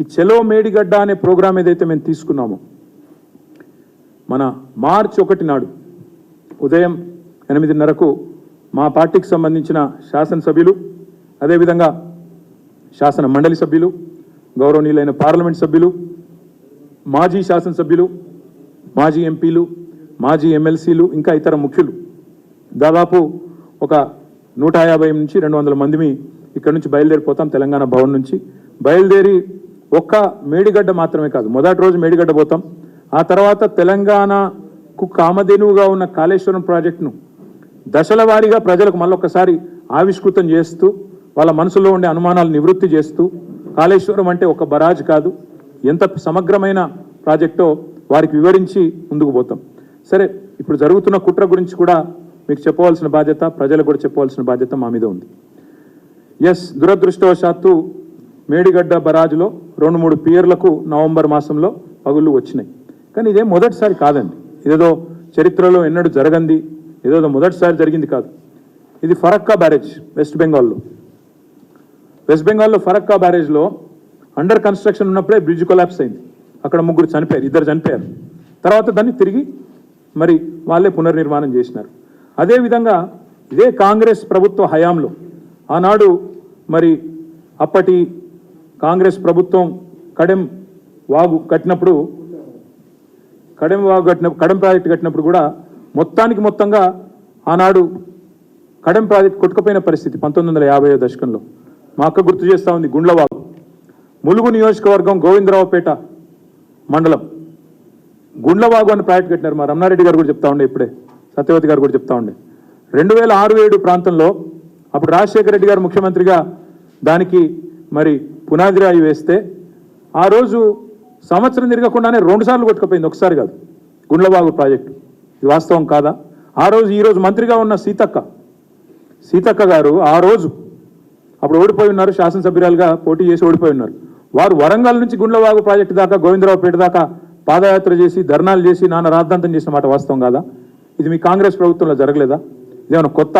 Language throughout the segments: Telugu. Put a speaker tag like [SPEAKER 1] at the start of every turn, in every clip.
[SPEAKER 1] ఈ చెలో మేడిగడ్డ అనే ప్రోగ్రాం ఏదైతే మేము తీసుకున్నామో మన మార్చ్ ఒకటి నాడు ఉదయం ఎనిమిదిన్నరకు మా పార్టీకి సంబంధించిన శాసనసభ్యులు అదేవిధంగా శాసన మండలి సభ్యులు గౌరవనీయులైన పార్లమెంట్ సభ్యులు మాజీ శాసనసభ్యులు మాజీ ఎంపీలు మాజీ ఎమ్మెల్సీలు ఇంకా ఇతర ముఖ్యులు. దాదాపు ఒక నూట యాభై నుంచి రెండు వందల మందిమి ఇక్కడ నుంచి బయలుదేరిపోతాం తెలంగాణ భవన్ నుంచి. బయలుదేరి ఒక్క మేడిగడ్డ మాత్రమే కాదు మొదటి రోజు మేడిగడ్డ పోతాం. ఆ తర్వాత తెలంగాణకు కామధేనువుగా ఉన్న కాళేశ్వరం ప్రాజెక్టును దశల వారీగా ప్రజలకు మళ్ళొక్కసారి ఆవిష్కృతం చేస్తూ వాళ్ళ మనసులో ఉండే అనుమానాలు నివృత్తి చేస్తూ కాళేశ్వరం అంటే ఒక బరాజ్ కాదు ఎంత సమగ్రమైన ప్రాజెక్టో వారికి వివరించి ముందుకు పోతాం. సరే ఇప్పుడు జరుగుతున్న కుట్ర గురించి కూడా మీకు చెప్పవలసిన బాధ్యత ప్రజలకు కూడా చెప్పవలసిన బాధ్యత మా మీద ఉంది. ఎస్ దురదృష్టవశాత్తు మేడిగడ్డ బరాజ్లో రెండు మూడు పియర్లకు నవంబర్ మాసంలో పగుళ్ళు వచ్చినాయి. కానీ ఇదే మొదటిసారి కాదండి. ఇదేదో చరిత్రలో ఎన్నడూ జరగంది. ఏదో మొదటిసారి జరిగింది కాదు. ఇది ఫరక్కా బ్యారేజ్ వెస్ట్ బెంగాల్లో. వెస్ట్ బెంగాల్లో ఫరక్కా బ్యారేజ్లో అండర్ కన్స్ట్రక్షన్ ఉన్నప్పుడే బ్రిడ్జ్ కొలాప్స్ అయింది. అక్కడ ముగ్గురు చనిపోయారు ఇద్దరు చనిపోయారు. తర్వాత దాన్ని తిరిగి మరి వాళ్ళే పునర్నిర్మాణం చేసినారు. అదేవిధంగా ఇదే కాంగ్రెస్ ప్రభుత్వ హయాంలో ఆనాడు మరి అప్పటి కాంగ్రెస్ ప్రభుత్వం కడెం వాగు కట్టినప్పుడు కడెం వాగు కట్టిన కడెం ప్రాజెక్టు కట్టినప్పుడు కూడా మొత్తానికి మొత్తంగా ఆనాడు కడెం ప్రాజెక్ట్ కొట్టుకుపోయిన పరిస్థితి పంతొమ్మిది వందల యాభై దశకంలో. మా అక్క గుర్తు చేస్తూ ఉంది గుండ్లవాగు. ములుగు నియోజకవర్గం గోవిందరావుపేట మండలం. గుండ్లవాగు అని ప్రాజెక్ట్ కట్టినారు మా రమణారెడ్డి గారు కూడా చెప్తా ఉండే ఇప్పుడే సత్యవతి గారు కూడా చెప్తా ఉండే. రెండు వేల ఆరు ఏడు ప్రాంతంలో అప్పుడు రాజశేఖర రెడ్డి గారు ముఖ్యమంత్రిగా దానికి మరి పునాది రాయి వేస్తే ఆ రోజు సంవత్సరం తిరగకుండానే రెండుసార్లు కొట్టుకుపోయింది. ఒకసారి కాదు. గుండ్లబాగు ప్రాజెక్టు. ఇది వాస్తవం కాదా? ఆ రోజు ఈరోజు మంత్రిగా ఉన్న సీతక్క. సీతక్క గారు ఆ రోజు అప్పుడు ఓడిపోయి ఉన్నారు. శాసనసభ్యురాలుగా పోటీ చేసి ఓడిపోయి ఉన్నారు. వారు వరంగల్ నుంచి గుండ్లవాగు ప్రాజెక్టు దాకా గోవిందరావుపేట దాకా పాదయాత్ర చేసి ధర్నాలు చేసి నాన్న రాద్ధాంతం చేసిన మాట వాస్తవం కాదా? ఇది మీ కాంగ్రెస్ ప్రభుత్వంలో జరగలేదా? ఇదేమన్నా కొత్త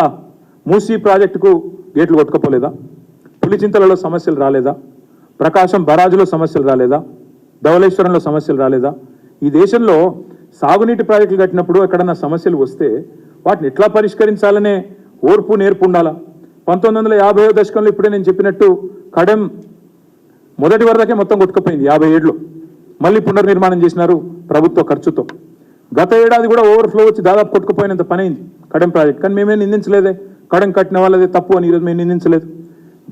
[SPEAKER 1] మూసీ ప్రాజెక్టుకు గేట్లు కొట్టుకోపోలేదా? పులిచింతలలో సమస్యలు రాలేదా? ప్రకాశం బరాజులో సమస్యలు రాలేదా? ధవళేశ్వరంలో సమస్యలు రాలేదా? ఈ దేశంలో సాగునీటి ప్రాజెక్టులు కట్టినప్పుడు ఎక్కడన్నా సమస్యలు వస్తే వాటిని ఎట్లా పరిష్కరించాలనే ఓర్పు నేర్పు ఉండాలా? పంతొమ్మిది వందల యాభై దశకంలో ఇప్పుడే నేను చెప్పినట్టు కడెం మొదటి వరదకే మొత్తం కొట్టుకుపోయింది యాభై ఏడులో. మళ్ళీ పునర్నిర్మాణం చేసినారు ప్రభుత్వ ఖర్చుతో. గత ఏడాది కూడా ఓవర్ఫ్లో వచ్చి దాదాపు కొట్టుకుపోయినంత పని అయింది కడెం ప్రాజెక్ట్. కానీ మేమేం నిందించలేదే. కడెం కట్టిన వాళ్ళదే తప్పు అని ఈరోజు మేము నిందించలేదు.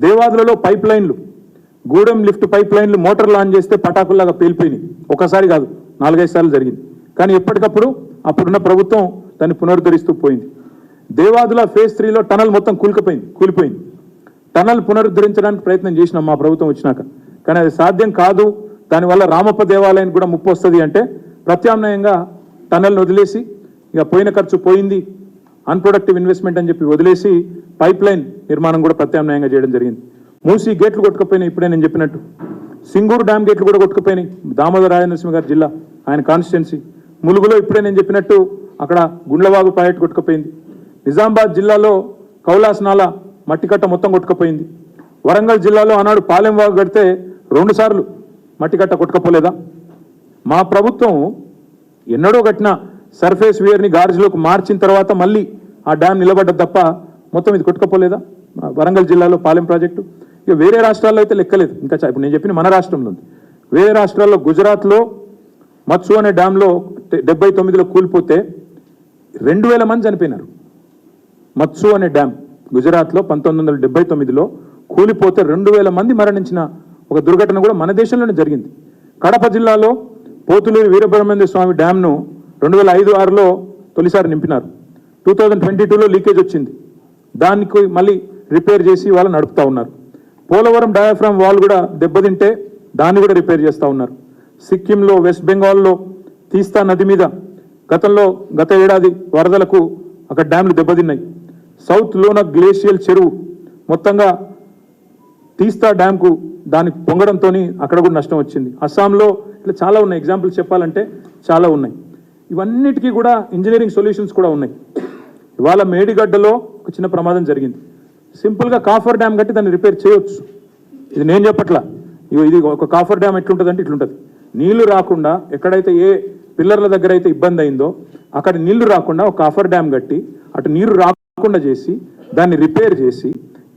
[SPEAKER 1] దేవాదులలో పైప్ లైన్లు గూడెం లిఫ్ట్ పైప్ లైన్లు మోటార్ ఆన్ చేస్తే పటాకుల్లాగా పేలిపోయినాయి. ఒకసారి కాదు నాలుగైదు సార్లు జరిగింది. కానీ ఎప్పటికప్పుడు అప్పుడున్న ప్రభుత్వం దాన్ని పునరుద్ధరిస్తూ పోయింది. దేవాదుల ఫేజ్ త్రీలో టనల్ మొత్తం కూలిపోయింది కూలిపోయింది. టనల్ పునరుద్ధరించడానికి ప్రయత్నం చేసినాం మా ప్రభుత్వం వచ్చినాక. కానీ అది సాధ్యం కాదు. దానివల్ల రామప్ప దేవాలయానికి కూడా ముప్పు వస్తుంది అంటే ప్రత్యామ్నాయంగా టనల్ని వదిలేసి ఇక పోయిన ఖర్చు పోయింది. అన్ప్రొడక్టివ్ ఇన్వెస్ట్మెంట్ అని చెప్పి వదిలేసి పైప్ లైన్ నిర్మాణం కూడా ప్రత్యామ్నాయంగా చేయడం జరిగింది. మూసి గేట్లు కొట్టుకుపోయినాయి ఇప్పుడే నేను చెప్పినట్టు. సింగూరు డ్యామ్ గేట్లు కూడా కొట్టుకుపోయినాయి. దామోదర రాజనరసింహ గారి జిల్లా ఆయన కాన్స్టిట్యున్సీ. ములుగులో ఇప్పుడే నేను చెప్పినట్టు అక్కడ గుండ్లవాగు ప్రాజెక్ట్ కొట్టుకుపోయింది. నిజామాబాద్ జిల్లాలో కౌలాస్ నాలా మట్టికట్ట మొత్తం కొట్టుకుపోయింది. వరంగల్ జిల్లాలో ఆనాడు పాలెం వాగు కడితే రెండు సార్లు మట్టికట్ట కొట్టుకపోలేదా? మా ప్రభుత్వం ఎన్నడో కట్టిన సర్ఫేస్ వేర్ని గార్జ్లోకి మార్చిన తర్వాత మళ్ళీ ఆ డ్యామ్ నిలబడ్డ తప్ప మొత్తం ఇది కొట్టుకపోలేదా? వరంగల్ జిల్లాలో పాలెం ప్రాజెక్టు? ఇక వేరే రాష్ట్రాల్లో అయితే లెక్కలేదు. ఇంకా ఇప్పుడు నేను చెప్పిన మన రాష్ట్రంలో ఉంది. వేరే రాష్ట్రాల్లో గుజరాత్లో మత్సు అనే డ్యాంలో డెబ్బై తొమ్మిదిలో కూలిపోతే రెండు వేల మంది చనిపోయినారు. మత్సు అనే డ్యామ్ గుజరాత్లో పంతొమ్మిది వందల డెబ్బై తొమ్మిదిలో కూలిపోతే రెండు వేల మంది మరణించిన ఒక దుర్ఘటన కూడా మన దేశంలోనే జరిగింది. కడప జిల్లాలో పోతులూరి వీరబ్రహ్మణ్య స్వామి డ్యామ్ను రెండు వేల ఐదు ఆరులో తొలిసారి నింపినారు. టూ థౌజండ్ ట్వంటీ టూలో లీకేజ్ వచ్చింది. దానికి మళ్ళీ రిపేర్ చేసి వాళ్ళు నడుపుతా ఉన్నారు. పోలవరం డయాఫ్రామ్ వాల్ కూడా దెబ్బతింటే దాన్ని కూడా రిపేర్ చేస్తూ ఉన్నారు. సిక్కింలో వెస్ట్ బెంగాల్లో తీస్తా నది మీద గతంలో గత ఏడాది వరదలకు అక్కడ డ్యామ్లు దెబ్బతిన్నాయి. సౌత్ లోన గ్లేషియల్ చెరువు మొత్తంగా తీస్తా డ్యామ్కు దానికి పొంగడంతో అక్కడ కూడా నష్టం వచ్చింది. అస్సాంలో ఇట్లా చాలా ఉన్నాయి. ఎగ్జాంపుల్స్ చెప్పాలంటే చాలా ఉన్నాయి. ఇవన్నిటికీ కూడా ఇంజనీరింగ్ సొల్యూషన్స్ కూడా ఉన్నాయి. ఇవాళ మేడిగడ్డలో ఒక చిన్న ప్రమాదం జరిగింది. సింపుల్గా కాఫర్ డ్యామ్ కట్టి దాన్ని రిపేర్ చేయొచ్చు. ఇది నేను చెప్పట్లా. ఇగో ఇది ఒక కాఫర్ డ్యామ్ ఎట్లుంటుందంటే ఇట్లుంటుంది. నీళ్ళు రాకుండా ఎక్కడైతే ఏ పిల్లర్ల దగ్గర అయితే ఇబ్బంది అయిందో అక్కడ నీళ్ళు రాకుండా ఒక కాఫర్ డ్యామ్ కట్టి అటు నీరు రాకుండా చేసి దాన్ని రిపేర్ చేసి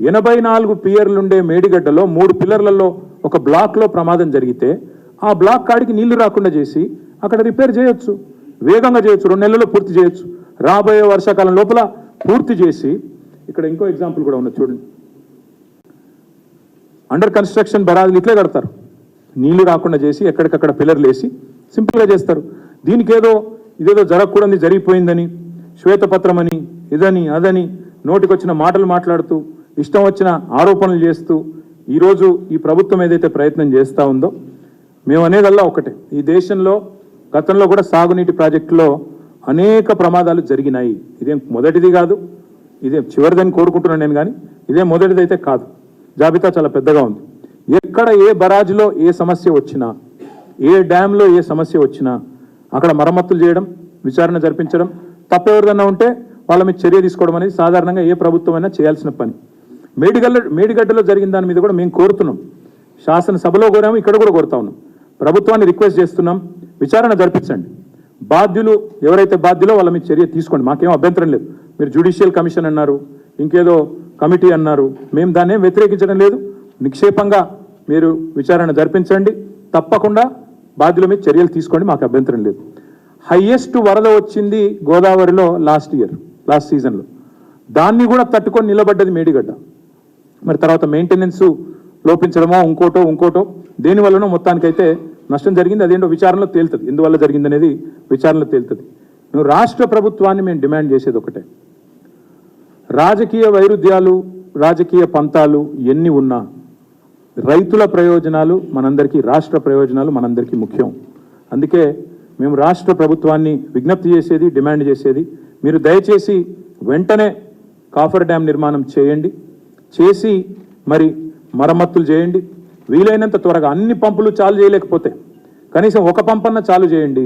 [SPEAKER 1] ఎనభై నాలుగు పియర్లుండే మేడిగడ్డలో మూడు పిల్లర్లలో ఒక బ్లాక్లో ప్రమాదం జరిగితే ఆ బ్లాక్ కాడికి నీళ్ళు రాకుండా చేసి అక్కడ రిపేర్ చేయొచ్చు. వేగంగా చేయొచ్చు. రెండు నెలల్లో పూర్తి చేయొచ్చు. రాబోయే వర్షాకాలం లోపల పూర్తి చేసి ఇక్కడ ఇంకో ఎగ్జాంపుల్ కూడా ఉన్నది చూడండి. అండర్ కన్స్ట్రక్షన్ బరాదులు ఇట్లే కడతారు. నీళ్ళు రాకుండా చేసి ఎక్కడికక్కడ పిల్లర్లు వేసి సింపుల్గా చేస్తారు. దీనికి ఏదో ఇదేదో జరగకూడని జరిగిపోయిందని శ్వేతపత్రం అని ఇదని అదని నోటికొచ్చిన మాటలు మాట్లాడుతూ ఇష్టం వచ్చిన ఆరోపణలు చేస్తూ ఈరోజు ఈ ప్రభుత్వం ఏదైతే ప్రయత్నం చేస్తూ ఉందో మేము అనేదల్లా ఒకటే. ఈ దేశంలో గతంలో కూడా సాగునీటి ప్రాజెక్టులో అనేక ప్రమాదాలు జరిగినాయి. ఇదేం మొదటిది కాదు. ఇదే చివరిదని కోరుకుంటున్నాను నేను కానీ ఇదే మొదటిదైతే కాదు. జాబితా చాలా పెద్దగా ఉంది. ఎక్కడ ఏ బరాజ్లో ఏ సమస్య వచ్చినా ఏ డ్యాంలో ఏ సమస్య వచ్చినా అక్కడ మరమ్మతులు చేయడం విచారణ జరిపించడం తప్పెవరిదన్నా ఉంటే వాళ్ళ మీద చర్య తీసుకోవడం అనేది సాధారణంగా ఏ ప్రభుత్వమైనా చేయాల్సిన పని. మేడిగడ్డ మేడిగడ్డలో జరిగిన దాని మీద కూడా మేము కోరుతున్నాం. శాసనసభలో కోరాము ఇక్కడ కూడా కోరుతా ఉన్నాం. ప్రభుత్వాన్ని రిక్వెస్ట్ చేస్తున్నాం విచారణ జరిపించండి. బాధ్యులు ఎవరైతే బాధ్యులో వాళ్ళ మీద చర్య తీసుకోండి. మాకేం అభ్యంతరం లేదు. మీరు జ్యుడిషియల్ కమిషన్ అన్నారు ఇంకేదో కమిటీ అన్నారు. మేము దాన్ని వ్యతిరేకించడం లేదు. నిక్షేపంగా మీరు విచారణ జరిపించండి. తప్పకుండా బాధ్యుల మీద చర్యలు తీసుకోండి. మాకు అభ్యంతరం లేదు. హయ్యెస్ట్ వరద వచ్చింది గోదావరిలో లాస్ట్ ఇయర్ లాస్ట్ సీజన్లో దాన్ని కూడా తట్టుకొని నిలబడ్డది మేడిగడ్డ. మరి తర్వాత మెయింటెనెన్స్ లోపించడమో ఇంకోటో ఇంకోటో దేనివల్లనో మొత్తానికైతే నష్టం జరిగింది. అదేంటో విచారణలో తేలుతుంది. ఎందువల్ల జరిగిందనేది విచారణలో తేలుతుంది. మేము రాష్ట్ర ప్రభుత్వాన్ని మేము డిమాండ్ చేసేది ఒకటే. రాజకీయ వైరుధ్యాలు రాజకీయ పంతాలు ఎన్ని ఉన్నా రైతుల ప్రయోజనాలు మనందరికీ రాష్ట్ర ప్రయోజనాలు మనందరికీ ముఖ్యం. అందుకే మేము రాష్ట్ర ప్రభుత్వాన్ని విజ్ఞప్తి చేసేది డిమాండ్ చేసేది మీరు దయచేసి వెంటనే కాఫర్ డ్యామ్ నిర్మాణం చేయండి. చేసి మరి మరమ్మతులు చేయండి. వీలైనంత త్వరగా అన్ని పంపులు చాలు చేయలేకపోతే కనీసం ఒక పంపన్న చాలు చేయండి.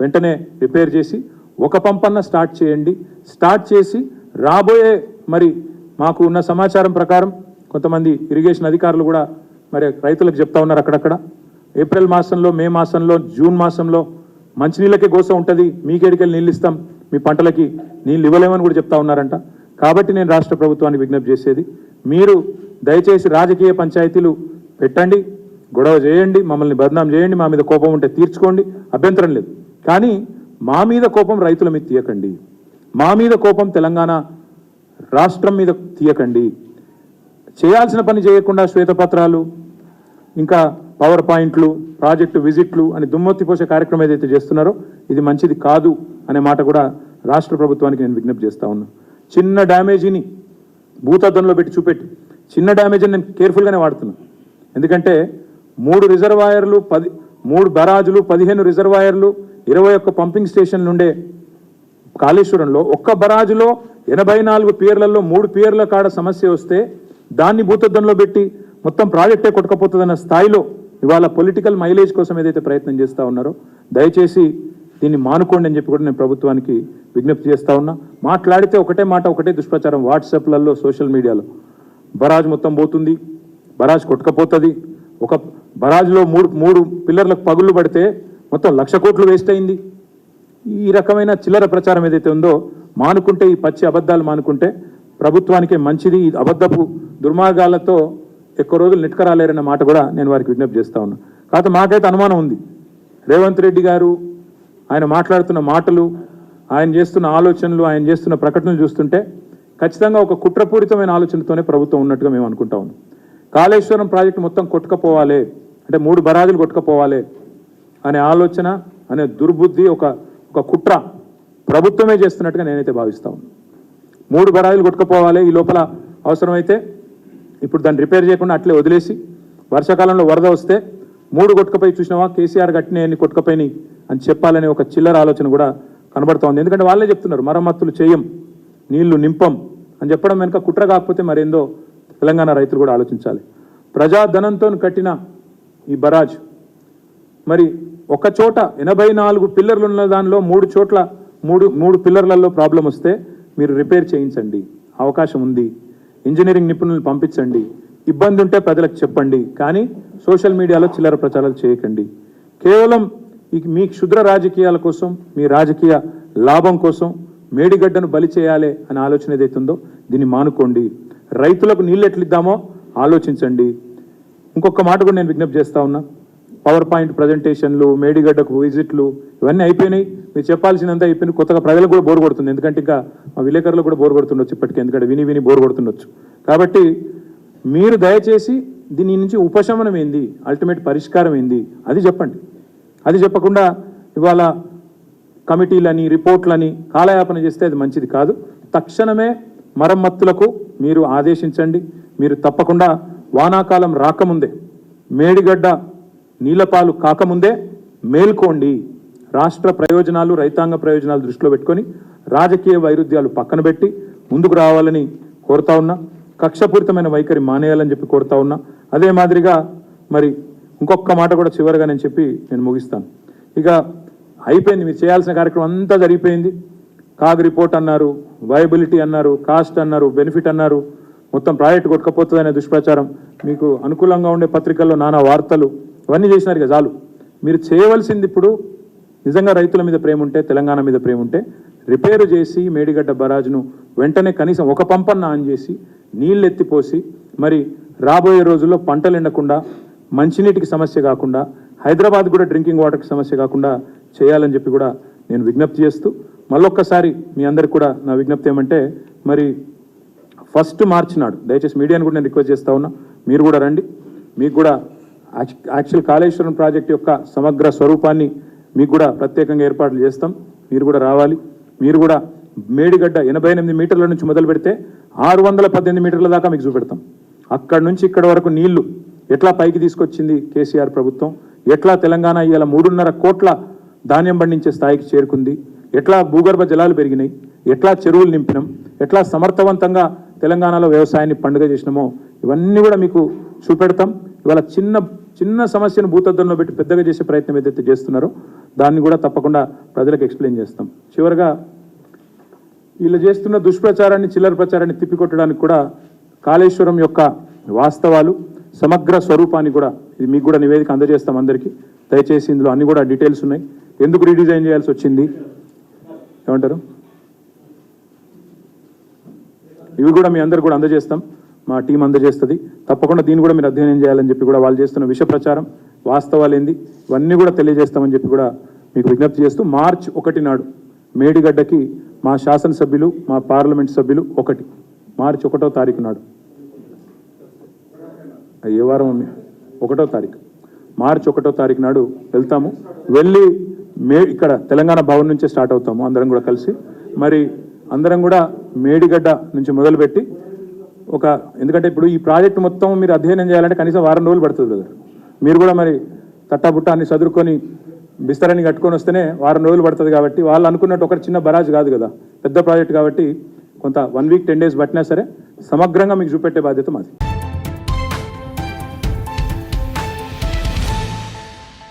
[SPEAKER 1] వెంటనే రిపేర్ చేసి ఒక పంపన్న స్టార్ట్ చేయండి. స్టార్ట్ చేసి రాబోయే మరి మాకు ఉన్న సమాచారం ప్రకారం కొంతమంది ఇరిగేషన్ అధికారులు కూడా మరి రైతులకు చెప్తా ఉన్నారు అక్కడక్కడ. ఏప్రిల్ మాసంలో మే మాసంలో జూన్ మాసంలో మంచినీళ్ళకే గోసం ఉంటుంది. మీకేడికెళ్ళి నీళ్ళు ఇస్తాం. మీ పంటలకి నీళ్ళు ఇవ్వలేమని కూడా చెప్తా ఉన్నారంట. కాబట్టి నేను రాష్ట్ర ప్రభుత్వానికి విజ్ఞప్తి చేసేది మీరు దయచేసి రాజకీయ పంచాయతీలు పెట్టండి గొడవ చేయండి మమ్మల్ని బదనాం చేయండి మా మీద కోపం ఉంటే తీర్చుకోండి. అభ్యంతరం లేదు. కానీ మా మీద కోపం రైతుల మీద తీయకండి. మా మీద కోపం తెలంగాణ రాష్ట్రం మీద తీయకండి. చేయాల్సిన పని చేయకుండా శ్వేతపత్రాలు ఇంకా పవర్ పాయింట్లు ప్రాజెక్టు విజిట్లు అని దుమ్మొత్తి పోసే కార్యక్రమం ఏదైతే చేస్తున్నారో ఇది మంచిది కాదు అనే మాట కూడా రాష్ట్ర ప్రభుత్వానికి నేను విజ్ఞప్తి చేస్తా ఉన్నా. చిన్న డ్యామేజీని భూతద్దంలో పెట్టి చూపెట్టి చిన్న డ్యామేజీని నేను కేర్ఫుల్గానే వాడుతున్నా. ఎందుకంటే మూడు రిజర్వాయర్లు పది మూడు బరాజులు పదిహేను రిజర్వాయర్లు ఇరవై ఒక్క పంపింగ్ స్టేషన్లు ఉండే కాళేశ్వరంలో ఒక్క బరాజులో ఎనభై నాలుగు పియర్లలో మూడు పియర్ల కాడ సమస్య వస్తే దాన్ని భూతద్దంలో పెట్టి మొత్తం ప్రాజెక్టే కొట్టుకపోతుందన్న స్థాయిలో ఇవాళ పొలిటికల్ మైలేజ్ కోసం ఏదైతే ప్రయత్నం చేస్తూ ఉన్నారో దయచేసి దీన్ని మానుకోండి అని చెప్పి కూడా నేను ప్రభుత్వానికి విజ్ఞప్తి చేస్తూ ఉన్నా. మాట్లాడితే ఒకటే మాట ఒకటే దుష్ప్రచారం వాట్సాప్లలో సోషల్ మీడియాలో. బరాజ్ మొత్తం పోతుంది బరాజ్ కొట్టుకపోతుంది. ఒక బరాజ్లో మూడు మూడు పిల్లర్లకు పగుళ్ళు పడితే మొత్తం లక్ష కోట్లు వేస్ట్ అయింది. ఈ రకమైన చిల్లర ప్రచారం ఏదైతే ఉందో మానుకుంటే ఈ పచ్చి అబద్ధాలు మానుకుంటే ప్రభుత్వానికే మంచిది. ఈ అబద్ధపు దుర్మార్గాలతో ఎక్కువ రోజులు నిట్కరాలేరన్న మాట కూడా నేను వారికి విజ్ఞప్తి చేస్తా ఉన్నా. కాకపోతే మాకైతే అనుమానం ఉంది. రేవంత్ రెడ్డి గారు ఆయన మాట్లాడుతున్న మాటలు ఆయన చేస్తున్న ఆలోచనలు ఆయన చేస్తున్న ప్రకటనలు చూస్తుంటే ఖచ్చితంగా ఒక కుట్రపూరితమైన ఆలోచనతోనే ప్రభుత్వం ఉన్నట్టుగా మేము అనుకుంటా ఉన్నాం. కాళేశ్వరం ప్రాజెక్టు మొత్తం కొట్టుకపోవాలి. అంటే మూడు బరాజులు కొట్టుకపోవాలి. అనే ఆలోచన అనే దుర్బుద్ధి ఒక ఒక కుట్ర ప్రభుత్వమే చేస్తున్నట్టుగా నేనైతే భావిస్తా మూడు బరాయిలు కొట్టుకుపోవాలి ఈ లోపల అవసరమైతే ఇప్పుడు దాన్ని రిపేర్ చేయకుండా అట్లే వదిలేసి వర్షాకాలంలో వరద వస్తే మూడు కొట్టుకపోయి చూసినావా? కేసీఆర్ కట్టినాయన్ని కొట్టుకపోయి అని చెప్పాలనే ఒక చిల్లర ఆలోచన కూడా కనబడుతోంది ఎందుకంటే వాళ్ళే చెప్తున్నారు మరమ్మతులు చేయం నీళ్ళు నింపం అని చెప్పడం వెనుక కుట్ర కాకపోతే మరేందో తెలంగాణ రైతులు కూడా ఆలోచించాలి. ప్రజాధనంతో కట్టిన ఈ బరాజ్ మరి ఒక చోట ఎనభై నాలుగు పిల్లర్లు ఉన్న దానిలో మూడు చోట్ల మూడు మూడు పిల్లర్లలో ప్రాబ్లం వస్తే మీరు రిపేర్ చేయించండి. అవకాశం ఉంది. ఇంజనీరింగ్ నిపుణులను పంపించండి. ఇబ్బంది ఉంటే ప్రజలకు చెప్పండి. కానీ సోషల్ మీడియాలో చిల్లర ప్రచారాలు చేయకండి. కేవలం మీ క్షుద్ర రాజకీయాల కోసం మీ రాజకీయ లాభం కోసం మేడిగడ్డను బలి చేయాలి అనే ఆలోచన ఏదైతుందో దీన్ని మానుకోండి. రైతులకు నీళ్ళు ఎట్లిద్దామో ఆలోచించండి. ఇంకొక మాట కూడా నేను విజ్ఞప్తి చేస్తా ఉన్నా. పవర్ పాయింట్ ప్రజెంటేషన్లు మేడిగడ్డకు విజిట్లు ఇవన్నీ అయిపోయినాయి. మీరు చెప్పాల్సినంత అయిపోయిన కొత్తగా ప్రజలకు కూడా బోర్ కొడుతుంది. ఎందుకంటే ఇంకా మా విలేకరులు కూడా బోర్ కొడుతుండొచ్చు ఇప్పటికీ. ఎందుకంటే విని విని బోర్ కొడుతుండొచ్చు. కాబట్టి మీరు దయచేసి దీని నుంచి ఉపశమనం ఏంది? అల్టిమేట్ పరిష్కారం ఏంది? అది చెప్పండి. అది చెప్పకుండా ఇవాళ కమిటీలని రిపోర్ట్లని కాలయాపన చేస్తే అది మంచిది కాదు. తక్షణమే మరమ్మతులకు మీరు ఆదేశించండి. మీరు తప్పకుండా వానాకాలం రాకముందే మేడిగడ్డ నీలపాలు కాకముందే మేల్కోండి. రాష్ట్ర ప్రయోజనాలు రైతాంగ ప్రయోజనాలు దృష్టిలో పెట్టుకొని రాజకీయ వైరుధ్యాలు పక్కన పెట్టి ముందుకు రావాలని కోరుతా ఉన్నా. కక్షపూరితమైన వైఖరి మానేయాలని చెప్పి కోరుతా ఉన్నా. అదే మాదిరిగా మరి ఇంకొక మాట కూడా చివరిగా నేను చెప్పి నేను ముగిస్తాను. ఇక అయిపోయింది మీరు చేయాల్సిన కార్యక్రమం అంతా జరిగిపోయింది. కాగ్ రిపోర్ట్ అన్నారు వయబిలిటీ అన్నారు కాస్ట్ అన్నారు బెనిఫిట్ అన్నారు. మొత్తం ప్రాజెక్ట్ కొట్టుకపోతుందనే దుష్ప్రచారం. మీకు అనుకూలంగా ఉండే పత్రికల్లో నానా వార్తలు ఇవన్నీ చేసినారు కదా చాలు. మీరు చేయవలసింది ఇప్పుడు నిజంగా రైతుల మీద ప్రేమ ఉంటే తెలంగాణ మీద ప్రేమ ఉంటే రిపేరు చేసి మేడిగడ్డ బరాజ్ను వెంటనే కనీసం ఒక పంపన్న ఆన్ చేసి నీళ్ళెత్తిపోసి మరి రాబోయే రోజుల్లో పంటలు ఎండకుండా మంచినీటికి సమస్య కాకుండా హైదరాబాద్ కూడా డ్రింకింగ్ వాటర్కి సమస్య కాకుండా చేయాలని చెప్పి కూడా నేను విజ్ఞప్తి చేస్తూ మళ్ళొక్కసారి మీ అందరికి కూడా నా విజ్ఞప్తి ఏమంటే మరి ఫస్ట్ మార్చి నాడు దయచేసి మీడియాని కూడా నేను రిక్వెస్ట్ చేస్తా ఉన్నా మీరు కూడా రండి. మీకు కూడా యాక్చువల్ కాళేశ్వరం ప్రాజెక్ట్ యొక్క సమగ్ర స్వరూపాన్ని మీకు కూడా ప్రత్యేకంగా ఏర్పాట్లు చేస్తాం. మీరు కూడా రావాలి. మీరు కూడా మేడిగడ్డ ఎనభై ఎనిమిది మీటర్ల నుంచి మొదలు పెడితే ఆరు వందల పద్దెనిమిది మీటర్ల దాకా మీకు చూపెడతాం. అక్కడ నుంచి ఇక్కడ వరకు నీళ్ళు ఎట్లా పైకి తీసుకొచ్చింది కేసీఆర్ ప్రభుత్వం? ఎట్లా తెలంగాణ ఇవాళ మూడున్నర కోట్ల ధాన్యం పండించే స్థాయికి చేరుకుంది? ఎట్లా భూగర్భ జలాలు పెరిగినాయి? ఎట్లా చెరువులు నింపినాం? ఎట్లా సమర్థవంతంగా తెలంగాణలో వ్యవసాయాన్ని పండుగ చేసినామో ఇవన్నీ కూడా మీకు చూపెడతాం. ఇవాళ చిన్న చిన్న సమస్యను భూతద్దంలో పెట్టి పెద్దగా చేసే ప్రయత్నం ఏదైతే చేస్తున్నారో దాన్ని కూడా తప్పకుండా ప్రజలకు ఎక్స్ప్లెయిన్ చేస్తాం. చివరగా వీళ్ళు చేస్తున్న దుష్ప్రచారాన్ని చిల్లర ప్రచారాన్ని తిప్పికొట్టడానికి కూడా కాళేశ్వరం యొక్క వాస్తవాలు సమగ్ర స్వరూపాన్ని కూడా ఇది మీకు కూడా నివేదిక అందజేస్తాం అందరికీ. దయచేసి ఇందులో అన్ని కూడా డీటెయిల్స్ ఉన్నాయి. ఎందుకు రీడిజైన్ చేయాల్సి వచ్చింది? ఏమంటారు? ఇవి కూడా మీ అందరు కూడా అందజేస్తాం. మా టీం అందజేస్తుంది. తప్పకుండా దీన్ని కూడా మీరు అధ్యయనం చేయాలని చెప్పి కూడా వాళ్ళు చేస్తున్న విష ప్రచారం వాస్తవాలు ఏంది ఇవన్నీ కూడా తెలియజేస్తామని చెప్పి కూడా మీకు విజ్ఞప్తి చేస్తూ మార్చ్ ఒకటి నాడు మేడిగడ్డకి మా శాసనసభ్యులు మా పార్లమెంట్ సభ్యులు ఒకటి. మార్చి ఒకటో తారీఖు నాడు. ఏ వారం ఒకటో తారీఖు. మార్చి ఒకటో తారీఖు నాడు వెళ్తాము. వెళ్ళి మే ఇక్కడ తెలంగాణ భవన్ నుంచే స్టార్ట్ అవుతాము అందరం కూడా కలిసి. మరి అందరం కూడా మేడిగడ్డ నుంచి మొదలుపెట్టి ఒక ఎందుకంటే ఇప్పుడు ఈ ప్రాజెక్ట్ మొత్తం మీరు అధ్యయనం చేయాలంటే కనీసం వారం రోజులు పడుతుంది బ్రదర్ మీరు కూడా మరి తట్టాబుట్ట అన్ని చదువుకొని బిస్తరాన్ని కట్టుకొని వస్తేనే వారం రోజులు పడుతుంది కాబట్టి వాళ్ళు అనుకున్నట్టు ఒక చిన్న బరాజ్ కాదు కదా. పెద్ద ప్రాజెక్ట్ కాబట్టి కొంత వన్ వీక్ టెన్ డేస్ పట్టినా సరే సమగ్రంగా మీకు చూపెట్టే బాధ్యత మాది.